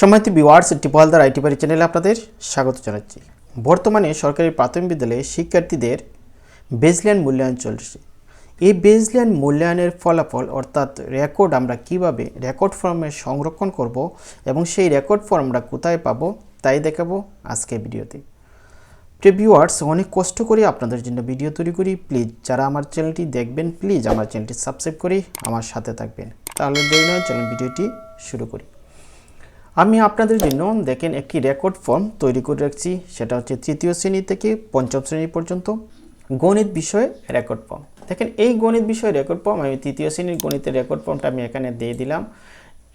সময়তি বিওয়ার্স টিপলদার আইটি বাড়ি চ্যানেলে আপনাদের স্বাগত জানাচ্ছি। বর্তমানে সরকারি প্রাথমিক বিদ্যালয়ে শিক্ষার্থীদের বেসল্যান্ড মূল্যায়ন চলছে। এই বেসল্যান্ড মূল্যায়নের ফলাফল অর্থাৎ রেকর্ড আমরা কীভাবে রেকর্ড ফর্মে সংরক্ষণ করব এবং সেই রেকর্ড ফর্ম আমরা কোথায় পাবো তাই দেখাবো আজকে ভিডিওতে। প্রিভিউয়ার্স অনেক কষ্ট করে আপনাদের জন্য ভিডিও তৈরি করি। প্লিজ যারা আমার চ্যানেলটি দেখবেন প্লিজ আমার চ্যানেলটি সাবস্ক্রাইব করে আমার সাথে থাকবেন। তাহলে দেরি নয়, চলুন ভিডিওটি শুরু করি। আমি আপনাদের জন্য দেখেন একটি রেকর্ড ফর্ম তৈরি করে রাখছি। সেটা হচ্ছে তৃতীয় শ্রেণি থেকে পঞ্চম শ্রেণি পর্যন্ত গণিত বিষয়ে রেকর্ড ফর্ম দেখেন এই গণিত বিষয়ে রেকর্ড ফর্ম আমি তৃতীয় শ্রেণির গণিতের রেকর্ড ফর্মটা আমি এখানে দিয়ে দিলাম।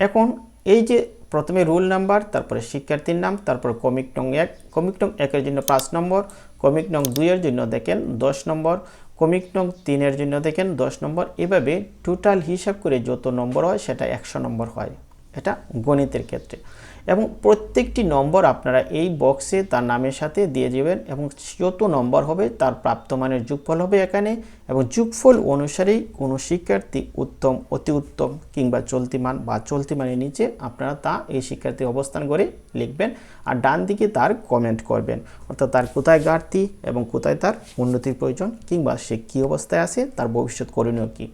এখন এই যে প্রথমে রোল নাম্বার তারপরে শিক্ষার্থীর নাম, তারপর কমিক নং এক কমিক নং একের জন্য পাঁচ নম্বর কমিক নং দুইয়ের জন্য দেখেন দশ নম্বর কমিক নং তিনের জন্য দেখেন দশ নম্বর। এভাবে টোটাল হিসাব করে যত নম্বর হয়, সেটা একশো নম্বর হয়। এটা গণিতের ক্ষেত্রে। এবং প্রত্যেকটি নম্বর আপনারা এই বক্সে তার নামের সাথে দিয়ে যাবেন এবং যত নম্বর হবে তার প্রাপ্তমানের যোগফল হবে এখানে এবং যোগফল অনুসারেই কোনো শিক্ষার্থী উত্তম, অতি উত্তম কিংবা চলতি মান বা চলতি মানের নিচে আপনারা তা এই শিক্ষার্থীর অবস্থান করে লিখবেন আর ডান দিকে তার কমেন্ট করবেন। অর্থাৎ তার কোথায় ঘাটতি এবং কোথায় তার উন্নতির প্রয়োজন কিংবা সে কী অবস্থায় আছে, তার ভবিষ্যৎ করণীয় কী।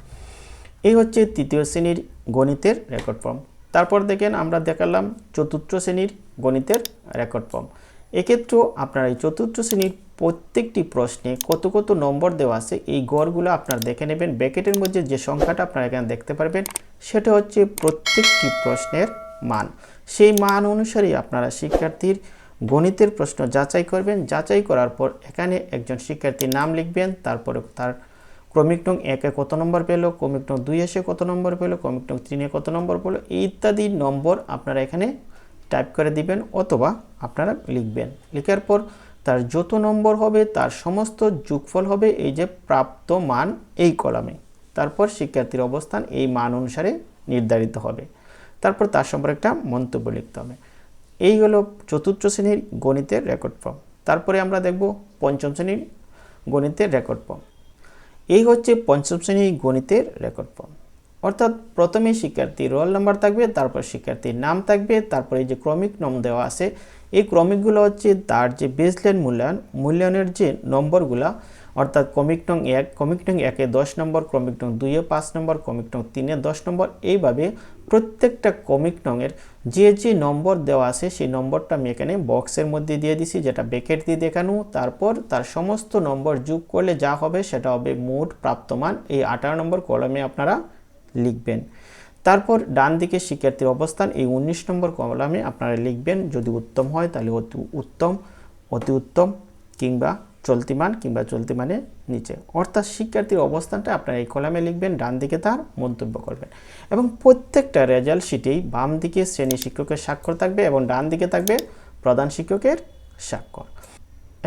এই হচ্ছে তৃতীয় শ্রেণির গণিতের রেকর্ড ফর্ম তারপর দেখেন আমরা দেখালাম চতুর্থ শ্রেণির গণিতের রেকর্ড ফর্ম এক্ষেত্রেও আপনার এই চতুর্থ শ্রেণির প্রত্যেকটি প্রশ্নে কত কত নম্বর দেওয়া আছে, এই গড়গুলো আপনার দেখে নেবেন। ব্যাকেটের মধ্যে যে সংখ্যাটা আপনারা এখানে দেখতে পারবেন, সেটা হচ্ছে প্রত্যেকটি প্রশ্নের মান। সেই মান অনুসারে আপনারা শিক্ষার্থীর গণিতের প্রশ্ন যাচাই করবেন। যাচাই করার পর এখানে একজন শিক্ষার্থীর নাম লিখবেন, তারপরে তার ক্রমিক নং একে কত নম্বর পেল, ক্রমিক নং দুই এসে কত নম্বর পেল, ক্রমিক নং তিনে কত নম্বর পেল, ইত্যাদি নম্বর আপনারা এখানে টাইপ করে দিবেন অথবা আপনারা লিখবেন। লেখার পর তার যত নম্বর হবে, তার সমস্ত যোগফল হবে এই যে প্রাপ্ত মান এই কলামে। তারপর শিক্ষার্থীর অবস্থান এই মান অনুসারে নির্ধারিত হবে। তারপর তার সম্পর্কে একটা মন্তব্য লিখতে হবে। এই হলো চতুর্থ শ্রেণির গণিতের রেকর্ড ফর্ম তারপরে আমরা দেখব পঞ্চম শ্রেণির গণিতের রেকর্ড ফর্ম এই হচ্ছে পঞ্চম শ্রেণির গণিতের রেকর্ড ফর্ম অর্থাৎ প্রথমে শিক্ষার্থীর রোল নাম্বার থাকবে, তারপর শিক্ষার্থীর নাম থাকবে, তারপরে যে ক্রমিক নম দেওয়া আছে, এই ক্রমিকগুলো হচ্ছে তার যে বেসলাইন মূল্যায়ন, মূল্যায়নের যে নম্বরগুলা অর্থাৎ কমিক নং এক কমিক নং একে দশ নম্বর কমিক নং দুইয়ে পাঁচ নম্বর কমিক নং তিনে দশ নম্বর। এইভাবে প্রত্যেকটা কমিক নংয়ের যে যে নম্বর দেওয়া আছে, সেই নম্বরটা আমি এখানে বক্সের মধ্যে দিয়ে দিছি, যেটা ব্যাকেট দিয়ে দেখানো। তারপর তার সমস্ত নম্বর যোগ করলে যা হবে, সেটা হবে মোট প্রাপ্তমান। এই আঠারো নম্বর কলমে আপনারা লিখবেন। তারপর ডান দিকে শিক্ষার্থীর অবস্থান, এই উনিশ নম্বর কলমে আপনারা লিখবেন। যদি উত্তম হয়, তাহলে অতি উত্তম অতি উত্তম, কিংবা চলতিমান কিংবা চলতি মানের নিচে। অর্থাৎ শিক্ষার্থীর অবস্থানটা আপনারা এই কলামে লিখবেন, ডান দিকে তার মন্তব্য করবেন। এবং প্রত্যেকটা রেজাল্ট শিটেই বাম দিকে শ্রেণি শিক্ষকের স্বাক্ষর থাকবে এবং ডান দিকে থাকবে প্রধান শিক্ষকের স্বাক্ষর।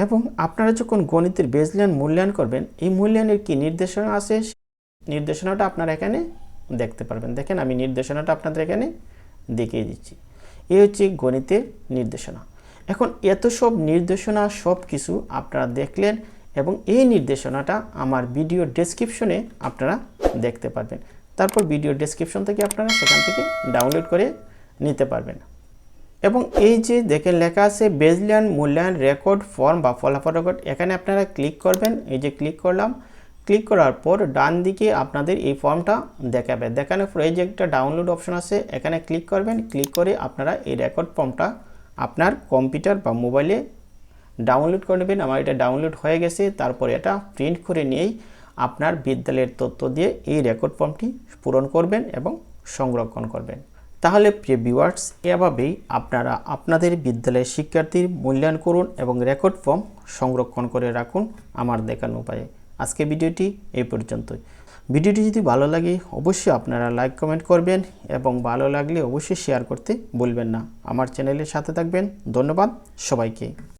এবং আপনারা যখন গণিতের বেজলিয়ান মূল্যায়ন করবেন, এই মূল্যায়নের কি নির্দেশনা আছে? নির্দেশনাটা আপনারা এখানে দেখতে পারবেন। দেখেন, আমি নির্দেশনাটা আপনাদের এখানে দেখিয়ে দিচ্ছি। এই হচ্ছে গণিতের নির্দেশনা। এখন এত সব নির্দেশনা সব কিছু আপনারা দেখলেন এবং এই নির্দেশনাটা আমার ভিডিও ডেসক্রিপশনে আপনারা দেখতে পারবেন। তারপর ভিডিও ডেসক্রিপশন থেকে আপনারা সেখান থেকে ডাউনলোড করে নিতে পারবেন। এবং এই যে দেখেন লেখা আছে বেজলিয়ান মূল্যায়ন রেকর্ড ফর্ম বা ফলাফল রেকর্ড এখানে আপনারা ক্লিক করবেন। এই যে ক্লিক করলাম ক্লিক করার পর ডান দিকে আপনাদের এই ফর্মটা দেখাবে। দেখানোর পর এই যে একটা ডাউনলোড অপশন আছে, এখানে ক্লিক করবেন। ক্লিক করে আপনারা এই রেকর্ড ফর্মটা আপনার কম্পিউটার বা মোবাইলে ডাউনলোড করে নেবেন। আমার এটা ডাউনলোড হয়ে গেছে। তারপর এটা প্রিন্ট করে নিয়েই আপনার বিদ্যালয়ের তথ্য দিয়ে এই রেকর্ড ফর্মটি পূরণ করবেন এবং সংরক্ষণ করবেন। তাহলে প্রিয় ভিউয়ার্স, এভাবেই আপনারা আপনাদের বিদ্যালয়ের শিক্ষার্থীর মূল্যায়ন করুন এবং রেকর্ড ফর্ম সংরক্ষণ করে রাখুন আমার দেখানো উপায়ে। আজকে ভিডিওটি এই পর্যন্তই। ভিডিওটি যদি ভালো লাগে, অবশ্যই আপনারা লাইক, কমেন্ট করবেন এবং ভালো লাগলে অবশ্যই শেয়ার করতে ভুলবেন না। আমার চ্যানেলের সাথে থাকবেন। ধন্যবাদ সবাইকে।